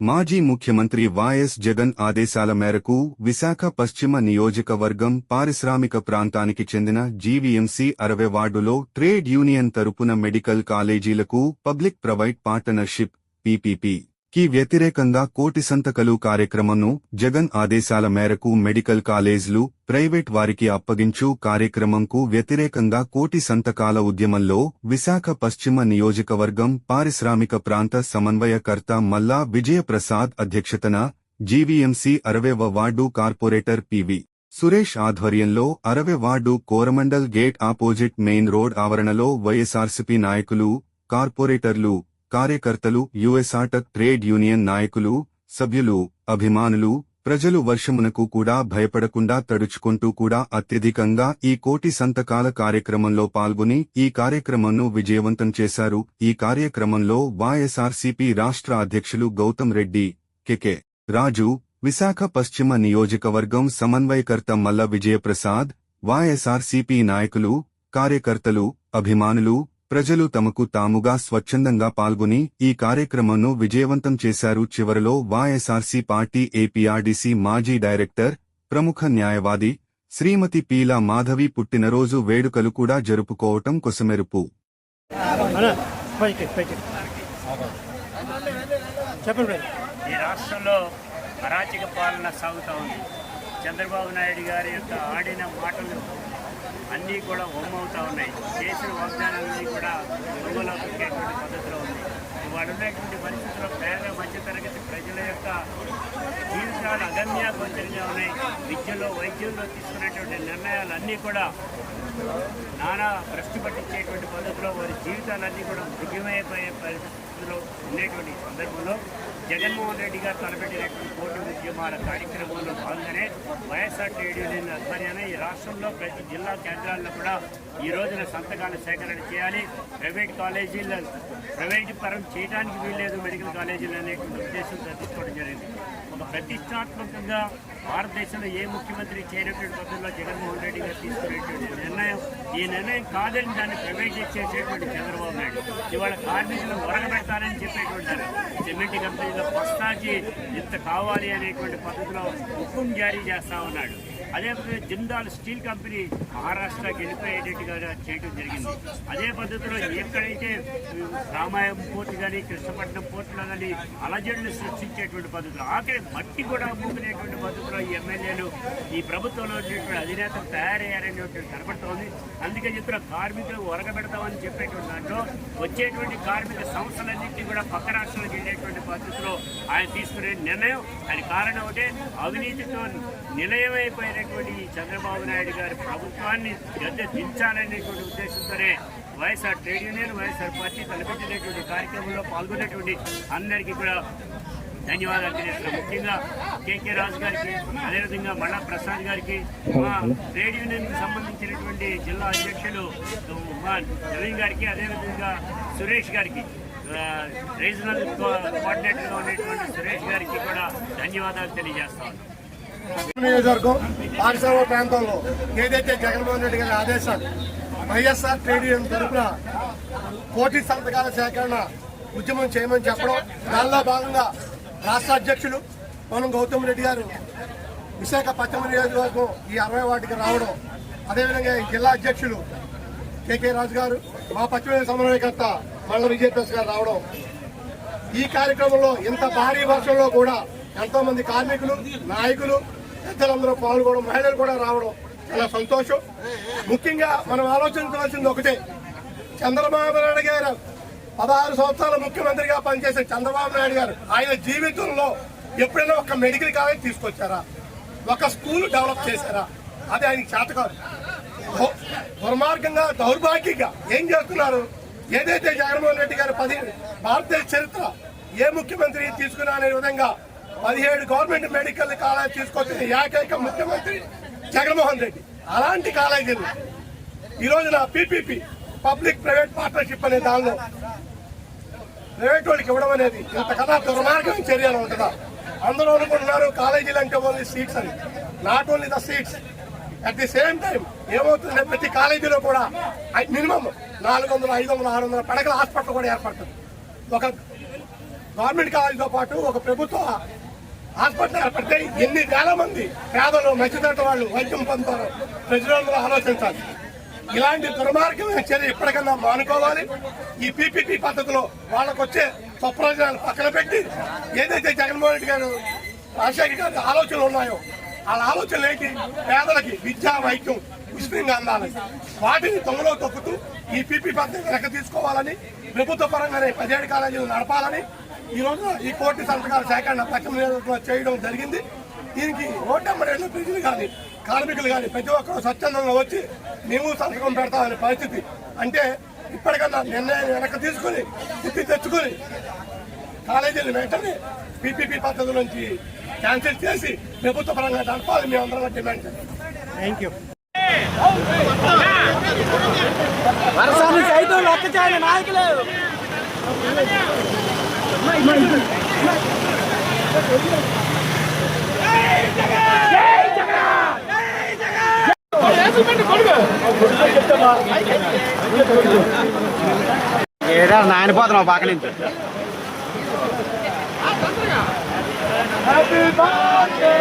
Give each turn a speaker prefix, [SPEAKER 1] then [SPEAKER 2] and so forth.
[SPEAKER 1] మాజీ ముఖ్యమంత్రి వైఎస్ జగన్ ఆదేశాల మేరకు విశాఖ పశ్చిమ నియోజకవర్గం పారిశ్రామిక ప్రాంతానికి చెందిన జీవీఎంసీ అరవై వార్డులో ట్రేడ్ యూనియన్ తరపున మెడికల్ కాలేజీలకు పబ్లిక్ ప్రైవేట్ పార్టనర్షిప్ పీపీపీ. కి వ్యతిరేకంగా కోటి సంతకలు కార్యక్రమంను జగన్ ఆదేశాల మేరకు మెడికల్ కాలేజ్లు ప్రైవేట్ వారికి అప్పగించు కార్యక్రమంకు వ్యతిరేకంగా కోటి సంతకాల ఉద్యమంలో విశాఖ పశ్చిమ నియోజకవర్గం పారిశ్రామిక ప్రాంత సమన్వయకర్త మల్లా విజయప్రసాద్ అధ్యక్షతన GVMC అరవేవ ward corporator P V Suresh ఆధ్వర్యంలో అరవై ward Coromandel gate opposite main road ఆవరణలో వైఎస్ఆర్సీపీ నాయకులు కార్పొరేటర్లు కార్యకర్తలు యుఎస్ఆర్ట ట్రేడ్ యూనియన్ నాయకులు సభ్యులు అభిమానులు ప్రజలు వర్షమునకు కూడా భయపడకుండా తడుచుకుంటూ కూడా అత్యధికంగా ఈ కోటి సంతకాల కార్యక్రమంలో పాల్గొని ఈ కార్యక్రమంను విజయవంతం చేశారు. ఈ కార్యక్రమంలో వైఎస్ఆర్సీపీ రాష్ట్ర అధ్యక్షులు గౌతమ్ రెడ్డి కెకె రాజు విశాఖ పశ్చిమ నియోజకవర్గం సమన్వయకర్త మల్ల విజయప్రసాద్ వైఎస్ఆర్సీపీ నాయకులు కార్యకర్తలు అభిమానులు ప్రజలు తమకు తాముగా స్వచ్ఛందంగా పాల్గొని ఈ కార్యక్రమంను విజయవంతం చేశారు. చివరలో వైఎస్ఆర్సీ పార్టీ ఏపీఆర్డీసీ మాజీ డైరెక్టర్ ప్రముఖ న్యాయవాది శ్రీమతి పీలా మాధవి పుట్టినరోజు వేడుకలు కూడా జరుపుకోవటం కొసమెరుపు.
[SPEAKER 2] అన్నా పైకి పైకి. చెప్పండి మేడం.
[SPEAKER 3] ఈ రాష్ట్రంలో అరాచక పాలన సాగుతూ ఉంది. చంద్రబాబు నాయుడు గారి యొక్క ఆడిన మాటలు అన్నీ కూడా ఒమ్మవుతా ఉన్నాయి. చేసిన వాగ్దానాలన్నీ కూడా ఒమ్మలో పెట్టేటువంటి పద్ధతిలో ఉంది వాడు ఉన్నటువంటి పరిస్థితుల్లో పేద మధ్యతరగతి ప్రజల యొక్క జీవితాలు అగమ్యాగోచరంగా ఉన్నాయి. విద్యలో వైద్యంలో తీసుకునేటువంటి నిర్ణయాలన్నీ కూడా నానా భ్రష్టు పట్టించేటువంటి పద్ధతిలో వారి జీవితాలన్నీ కూడా మృగ్యమైపోయే పరిస్థితుల్లో ఉండేటువంటి సందర్భంలో జగన్మోహన్ రెడ్డి గారు తలపెట్టినటువంటి కోటి ఉద్యమాల కార్యక్రమంలో భాగంగానే వైఎస్ఆర్ ట్రేడ్ యూనియన్ ఆధ్వర్యాన ఈ రాష్ట్రంలో ప్రతి జిల్లా కేంద్రాల్లో కూడా ఈ రోజున సంతకాల సేకరణ చేయాలి. ప్రైవేట్ కాలేజీలు ప్రైవేట్ పరం చేయడానికి వీల్లేదు. మెడికల్ కాలేజీలు అనేటువంటి ఉద్దేశంతో తీసుకోవడం జరిగింది. ఒక ప్రతిష్టాత్మకంగా భారతదేశంలో ఏ ముఖ్యమంత్రి చేయనటువంటి పద్ధతిలో జగన్మోహన్ రెడ్డి గారు తీసుకునేటువంటి నిర్ణయం ఈ నిర్ణయం కాదని దాన్ని ప్రైవేటైజ్ చేసేటువంటి చంద్రబాబు నాయుడు ఇవాళ కార్మికులను ఒరగబెడతారని చెప్పేటువంటి ఆయన. సిమెంట్ కంపెనీలో బస్తాకి ఇంత కావాలి అనేటువంటి పద్ధతిలో హుక్కుం జారీ చేస్తా ఉన్నాడు అదేవిధంగా జిందాల్ స్టీల్ కంపెనీ మహారాష్ట్రకి వెళ్ళిపోయేటట్టుగా చేయడం జరిగింది. అదే పద్ధతిలో ఎక్కడైతే రామాయం పోర్టు కానీ కృష్ణపట్నం పోర్టులో కానీ అలజడులు సృష్టించేటువంటి పద్ధతిలో ఆఖరి మట్టి కూడా అమ్ముకునేటువంటి పద్ధతిలో ఈ ఎమ్మెల్యేలు ఈ ప్రభుత్వంలో ఉన్నటువంటి అధినేతలు తయారయ్యారనేటువంటి కనబడుతోంది అందుకే చెప్తున్న కార్మికులు ఒరగబెడతామని చెప్పేటువంటి దాంట్లో వచ్చేటువంటి కార్మిక సంస్థలన్నింటినీ కూడా పక్క రాష్ట్రాలకు వెళ్ళేటువంటి పద్ధతిలో ఆయన తీసుకునే నిర్ణయం. ఆయన కారణం ఒకటే అవినీతితో నిలయమైపోయిన ఈ చంద్రబాబు నాయుడు గారి ప్రభుత్వాన్ని గద్దె దించాలనేటువంటి ఉద్దేశంతోనే YSR trade union YSR party తలపెట్టినటువంటి కార్యక్రమంలో పాల్గొన్నటువంటి అందరికీ కూడా ధన్యవాదాలు తెలియజేస్తున్నాం. ముఖ్యంగా కేకే రాజు గారికి అదేవిధంగా మళ్ళా ప్రసాద్ గారికి మా ట్రేడ్ యూనియన్కి సంబంధించినటువంటి జిల్లా అధ్యక్షులు మా నవీన్ గారికి అదేవిధంగా సురేష్ గారికి రీజనల్ కోఆర్డినేటర్గా ఉన్నటువంటి సురేష్ గారికి కూడా ధన్యవాదాలు తెలియజేస్తాను
[SPEAKER 4] నియోజకవర్గం పాఠశాల ప్రాంతంలో ఏదైతే జగన్మోహన్ రెడ్డి గారి ఆదేశాలు వైఎస్ఆర్ ట్రేడ్ యూనియన్ తరఫున కోటి సంతకాల సేకరణ ఉద్యమం చేయమని చెప్పడం దానిలో భాగంగా రాష్ట్ర అధ్యక్షులు మనం గౌతమ్ రెడ్డి గారు విశాఖ నియోజకవర్గం ఈ అరవై వాటికి రావడం అదేవిధంగా ఈ జిల్లా అధ్యక్షులు కేకే రాజు గారు మా పశ్చిమ సమన్వయకర్త మల్ల విజయప్రస్ గారు రావడం. ఈ కార్యక్రమంలో ఇంత భారీ వర్షంలో కూడా ఎంతోమంది కార్మికులు నాయకులు పెద్దలందరూ పాల్గొనడం మహిళలు కూడా రావడం చాలా సంతోషం. ముఖ్యంగా మనం ఆలోచించవలసింది ఒకటే. చంద్రబాబు నాయుడు గారు పదహారు సంవత్సరాలు ముఖ్యమంత్రిగా పనిచేసిన చంద్రబాబు నాయుడు గారు ఆయన జీవితంలో ఎప్పుడైనా ఒక మెడికల్ కాలేజ్ తీసుకొచ్చారా? ఒక స్కూల్ డెవలప్ చేశారా? అది ఆయనకి చేత కాదు దుర్మార్గంగా దౌర్భాగ్యంగా ఏం చేస్తున్నారు? ఏదైతే జగన్మోహన్ రెడ్డి గారు పది భారతదేశ చరిత్ర ఏ ముఖ్యమంత్రి తీసుకున్నా అనే విధంగా పదిహేడు గవర్నమెంట్ మెడికల్ కాలేజ్ తీసుకొచ్చిన ఏకైక ముఖ్యమంత్రి జగన్మోహన్ రెడ్డి. అలాంటి కాలేజీలు. ఈ రోజున పీపీపీ పబ్లిక్ ప్రైవేట్ పార్ట్నర్షిప్ అనే దానిలో ప్రైవేట్ వాళ్ళకి ఇవ్వడం అనేది ఇంతకన్నా దుర్మార్గం చర్యలు అని ఉంటుందా అందరూ అనుకుంటున్నారు కాలేజీలు అంటే ఓన్లీ సీట్స్ అని. Not only the seats at the same time ఏమవుతుంది ప్రతి కాలేజీలో కూడా మినిమం నాలుగు వందల ఐదు వందల ఆరు వందల పడకల హాస్పిటల్ కూడా ఏర్పడుతుంది. ఒక గవర్నమెంట్ కాలేజీతో పాటు ఒక ప్రభుత్వ హాస్పిటల్ ఏర్పడితే ఎన్ని వేల మంది పేదలు మధ్యతరగతి వాళ్ళు వైద్యం పొందుతారు. ప్రజలందరూ ఆలోచించాలి. ఇలాంటి దుర్మార్గమైన చర్య ఎప్పటికన్నా మానుకోవాలి. ఈ పీపీపీ పద్ధతిలో వాళ్ళకు వచ్చే స్వప్రయోజనాలు పక్కన పెట్టి ఏదైతే జగన్మోహన్ రెడ్డి గారు రాజశేఖర్ గారి ఆలోచనలు ఉన్నాయో వాళ్ళ ఆలోచనలు ఏంటి? పేదలకి విద్యా వైద్యం ఉచితంగా అందాలి. వాటిని తొంగలో తొక్కుతూ ఈ పీపీ పద్ధతి వెనక తీసుకోవాలని ప్రభుత్వ పరంగానే పదిహేడు కాలేజీలు నడపాలని ఈ రోజున ఈ కోటి సంతకాల సేకరణ పశ్చిమ చేయడం జరిగింది. దీనికి ఓటమ్మడేళ్ళ ప్రజలు కానీ కార్మికులు కానీ ప్రతి ఒక్కరు స్వచ్ఛందంగా వచ్చి మేము సంతకం పెడతామనే పరిస్థితి. అంటే ఇప్పటికన్నా నిర్ణయం వెనక తీసుకుని బుద్ధి తెచ్చుకుని కాలేజీలు వెంటనే పీపీపీ పద్ధతి నుంచి క్యాన్సిల్ చేసి ప్రభుత్వ పరంగా నడపాలి మేము అందరం డిమాండ్ చేస్తాం
[SPEAKER 2] థ్యాంక్ యూ
[SPEAKER 5] వరసాన్ని సైతం లెక్క చేయని నాయకులు. ఏడా నాయనపోతున్నావు పక్క నుంచి.
[SPEAKER 4] Happy birthday